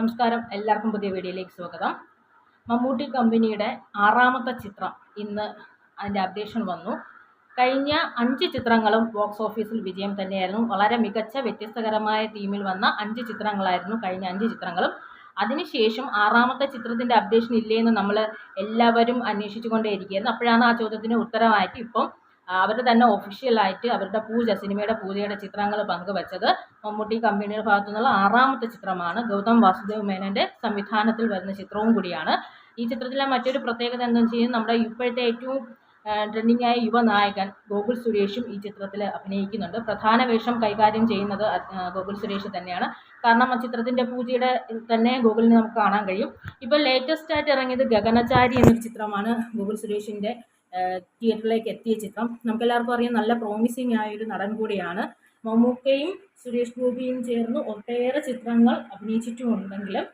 നമസ്കാരം. എല്ലാവർക്കും പുതിയ വീഡിയോയിലേക്ക് സ്വാഗതം. മമ്മൂട്ടി കമ്പനിയുടെ ആറാമത്തെ ചിത്രം ഇന്ന് അതിന്റെ അപ്ഡേഷൻ വന്നു. കഴിഞ്ഞ അഞ്ച് ചിത്രങ്ങളും ബോക്സ് ഓഫീസിൽ വിജയം തന്നെയായിരുന്നു. വളരെ മികച്ച വ്യത്യസ്തകരമായ തീമിൽ വന്ന അഞ്ച് ചിത്രങ്ങളായിരുന്നു കഴിഞ്ഞ അഞ്ച് ചിത്രങ്ങളും. അതിനുശേഷം ആറാമത്തെ ചിത്രത്തിന്റെ അപ്ഡേഷൻ ഇല്ലേന്ന് നമ്മൾ എല്ലാവരും അന്വേഷിച്ചുകൊണ്ടേയിരിക്കുകയായിരുന്നു അപ്പോഴാണ് ആ ചോദ്യത്തിന് ഉത്തരമായിട്ട് ഇപ്പം അവർ തന്നെ ഒഫീഷ്യലായിട്ട് അവരുടെ പൂജ സിനിമയുടെ പൂജയുടെ ചിത്രങ്ങൾ പങ്കുവച്ചത്. മമ്മൂട്ടി കമ്പനിയുടെ ഭാഗത്തു നിന്നുള്ള ആറാമത്തെ ചിത്രമാണ് ഗൗതം വാസുദേവ് മേനന്റെ സംവിധാനത്തിൽ വരുന്ന ചിത്രവും കൂടിയാണ്. ഈ ചിത്രത്തിലെ മറ്റൊരു പ്രത്യേകത എന്താണെന്ന് വെച്ച് കഴിഞ്ഞാൽ നമ്മുടെ ഇപ്പോഴത്തെ ഏറ്റവും ട്രെൻഡിംഗ് ആയ യുവനായകൻ ഗോകുൽ സുരേഷും ഈ ചിത്രത്തിൽ അഭിനയിക്കുന്നുണ്ട്. പ്രധാന വേഷം കൈകാര്യം ചെയ്യുന്നത് ഗോകുൽ സുരേഷ് തന്നെയാണ്. കാരണം ആ ചിത്രത്തിന്റെ പൂജയുടെ തന്നെ ഗോകുലിനെ നമുക്ക് കാണാൻ കഴിയും. ഇപ്പൊ ലേറ്റസ്റ്റ് ആയിട്ട് ഇറങ്ങിയത് ഗഗനചാരി എന്നൊരു ചിത്രമാണ് ഗോകുൽ സുരേഷിന്റെ തിയേറ്ററിലേക്ക് എത്തിയ ചിത്രം. നമുക്കെല്ലാവർക്കും അറിയാം നല്ല പ്രോമിസിങ് ആയൊരു നടൻ കൂടിയാണ്. മമ്മൂക്കയും സുരേഷ് ഗോപിയും ചേർന്ന് ഒട്ടേറെ ചിത്രങ്ങൾ അഭിനയിച്ചിട്ടുമുണ്ടെങ്കിലും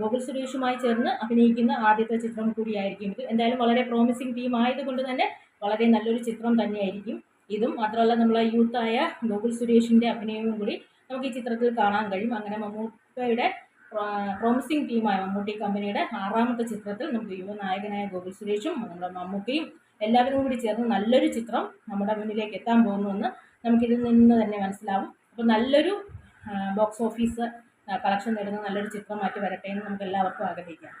ഗോകുൽ സുരേഷുമായി ചേർന്ന് അഭിനയിക്കുന്ന ആദ്യത്തെ ചിത്രം കൂടിയായിരിക്കും. ഇത് എന്തായാലും വളരെ പ്രോമിസിങ് ടീം ആയതുകൊണ്ട് തന്നെ വളരെ നല്ലൊരു ചിത്രം തന്നെയായിരിക്കും. ഇതും മാത്രമല്ല നമ്മളെ യൂത്തായ ഗോകുൽ സുരേഷിന്റെ അഭിനയവും കൂടി നമുക്ക് ഈ ചിത്രത്തിൽ കാണാൻ കഴിയും. അങ്ങനെ മമ്മൂക്കയുടെ പ്രോമിസിംഗ് ടീമായ മമ്മൂട്ടി കമ്പനിയുടെ ആറാമത്തെ ചിത്രത്തിൽ നമുക്ക് യുവനായകനായ ഗോകുൽ സുരേഷും നമ്മുടെ മമ്മൂക്കയും എല്ലാവരും കൂടി ചേർന്ന് നല്ലൊരു ചിത്രം നമ്മുടെ മുന്നിലേക്ക് എത്താൻ പോകുന്നുവെന്ന് നമുക്കിതിൽ നിന്ന് തന്നെ മനസ്സിലാവും. അപ്പോൾ നല്ലൊരു ബോക്സ് ഓഫീസ് കളക്ഷൻ നേടുന്ന നല്ലൊരു ചിത്രമായിട്ട് വരട്ടെ എന്ന് നമുക്ക് എല്ലാവർക്കും ആഗ്രഹിക്കാം.